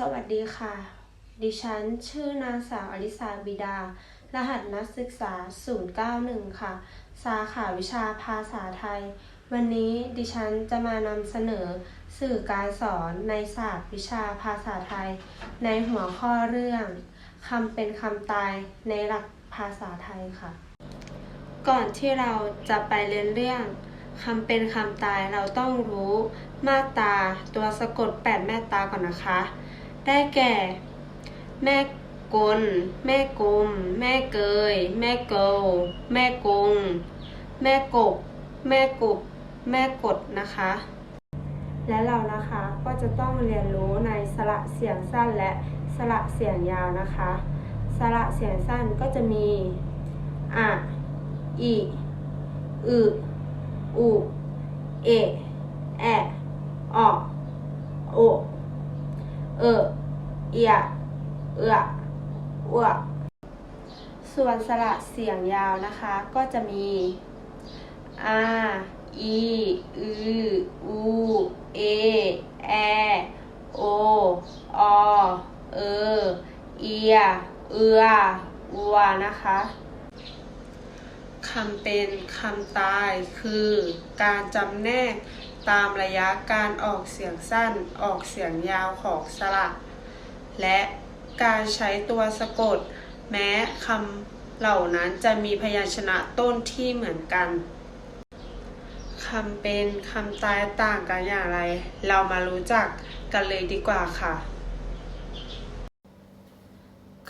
สวัสดีค่ะ ดิฉันชื่อนางสาวอลิสาบิดา รหัสนักศึกษา 091 ค่ะ สาขาวิชาภาษาไทย วันนี้ดิฉันจะมานำเสนอสื่อการสอนในศาสตร์วิชาภาษาไทย ในหัวข้อเรื่องคำเป็นคำตายในหลักภาษาไทยค่ะ ก่อนที่เราจะไปเรียนเรื่องคำเป็นคำตายเราต้องรู้มาตาตัวสะกด 8 แม่ตาก่อนนะคะ ได้แก่ แม่กล แม่กลม แม่เกย แม่เกลแม่กง แม่กบ แม่กบ แม่กดนะคะ และเรานะคะก็จะต้องเรียนรู้ในสระเสียงสั้นและสระเสียงยาวนะคะ สระเสียงสั้นก็จะมีอะอีอึอุเอะแอะออโอ เออเอี ย เอืออ้วส่วนสระเสียงยาวนะคะ ก็จะมีอาอีอืออูเอแอโออเออเอียเอืออัวนะคะคำเป็นคำตายคือการจำแนกตามระยะการออกเสียงสั้นออกเสียงยาวของสระ และการใช้ตัวสะกด แม้คำเหล่านั้นจะมีพยัญชนะต้นที่เหมือนกันคำเป็นคำตายต่างกันอย่างไร เรามารู้จักกันเลยดีกว่าค่ะ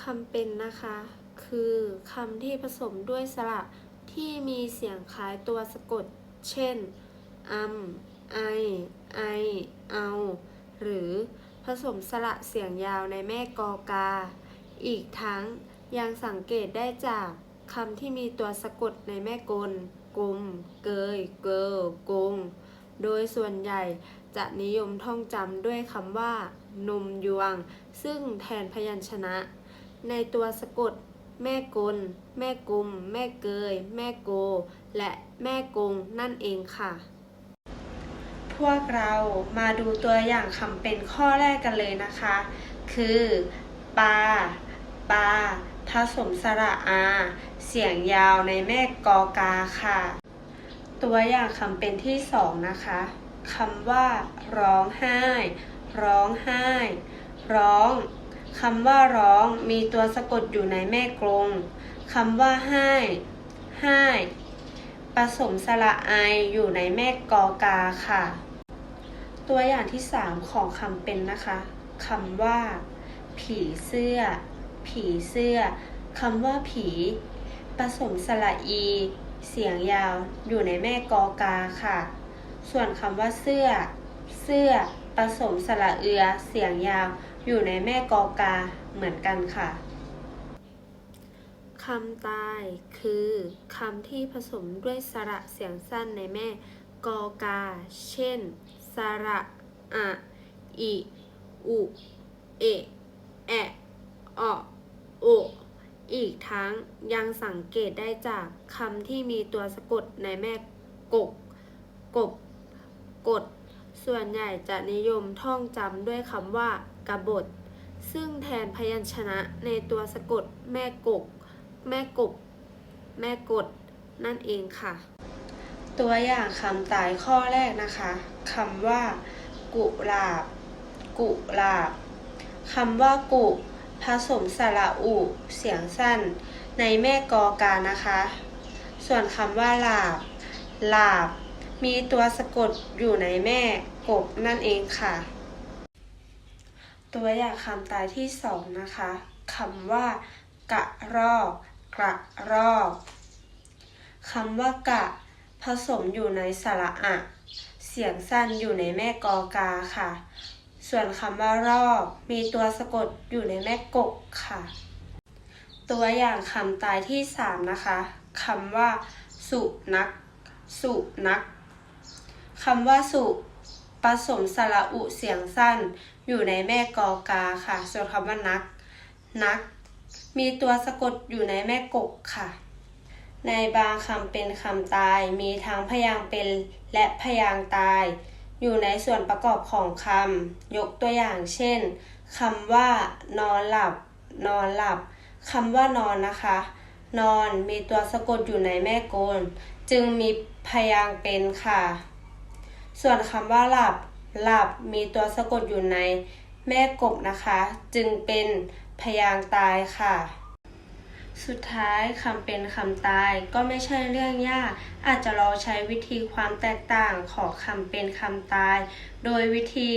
คำเป็นนะคะ คือคำที่ผสมด้วยสระที่มีเสียงคล้ายตัวสะกด เช่นอัมไอ ไอ เอา หรือ ผสมสระเสียงยาวในแม่กอกา อีกทั้งยังสังเกตได้จากคำที่มีตัวสะกดในแม่กลกลมเกย เกลกง โดยส่วนใหญ่จะนิยมท่องจำด้วยคำว่า นมยวง ซึ่งแทนพยัญชนะ ในตัวสะกด แม่กล แม่กุม แม่เกย แม่โก และแม่กงนั่นเองค่ะ พวกเรามาดูตัวอย่างคำเป็นข้อแรกกันเลยนะคะ คือปลาปลาผสมสระอา เสียงยาวในแม่กอกาค่ะ ตัวอย่างคำเป็นที่สองนะคะคำว่า ร้องไห้ ร้องไห้ ร้องคำว่าร้องมีตัวสะกดอยู่ในแม่กลงคำว่าให้ให้ผสมสระไออยู่ในแม่กอกาค่ะ ตัวอย่างที่ 3 ของคำเป็นนะคะคำว่า ผีเสื้อ ผีเสื้อคำว่าผี ผสมสระอี เสียงยาวอยู่ในแม่กอกาค่ะ ส่วนคำว่าเสื้อ เสื้อ ผสมสระเอือ เสียงยาวอยู่ในแม่กอกาเหมือนกันค่ะคำตายคือคำที่ผสมด้วยสระเสียงสั้นในแม่กอกา เช่น สระอะอิอุเอแอะออโออีกทั้งยังสังเกตได้จากคำที่มีตัวสะกดในแม่กก กบ กด ส่วนใหญ่จะนิยมท่องจำด้วยคำว่ากบฏ ซึ่งแทนพยัญชนะในตัวสะกดแม่กก แม่กบ แม่กด นั่นเองค่ะ ตัวอย่างคำตายข้อแรกนะคะคำว่า กุหลาบ กุหลาบคำว่ากุผสมสระอุ เสียงสั้น ในแม่กอกานะคะ ส่วนคำว่าลาบลาบ มีตัวสะกดอยู่ในแม่กบนั่นเองค่ะ ตัวอย่างคำตายที่สองนะคะคำว่า กะรอก กระรอกคำว่ากะ สมอยู่ในสระอะ เสียงสั้นอยู่ในแม่กอกาค่ะ ส่วนคำว่ารอบมีตัวสะกดอยู่ในแม่กกค่ะ ตัวอย่างคำตายที่สามนะคะคำว่า สุนัก สุนักคำว่าสุผสมสระอุเสียงสั้น อยู่ในแม่กอกาค่ะ ส่วนคำว่านัก นัก มีตัวสะกดอยู่ในแม่กกค่ะ ในบางคำเป็นคำตาย มีทั้งพยางค์เป็นและพยางค์ตาย อยู่ในส่วนประกอบของคำยกตัวอย่างเช่นคำว่า นอนหลับ นอนหลับคำว่านอนนะคะ นอนมีตัวสะกดอยู่ในแม่กลจึงมีพยางค์เป็นค่ะ ส่วนคำว่าหลับ หลับมีตัวสะกดอยู่ในแม่กบนะคะ จึงเป็นพยางค์ตายค่ะ สุดท้ายคำเป็นคำตายก็ไม่ใช่เรื่องยาก อาจจะลองใช้วิธีความแตกต่างของคำเป็นคำตาย โดยวิธี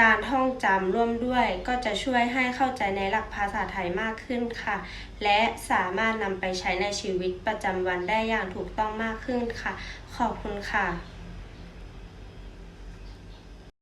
การท่องจำร่วมด้วยก็จะช่วยให้เข้าใจในหลักภาษาไทยมากขึ้นค่ะ และสามารถนำไปใช้ในชีวิตประจำวันได้อย่างถูกต้องมากขึ้นค่ะ ขอบคุณค่ะ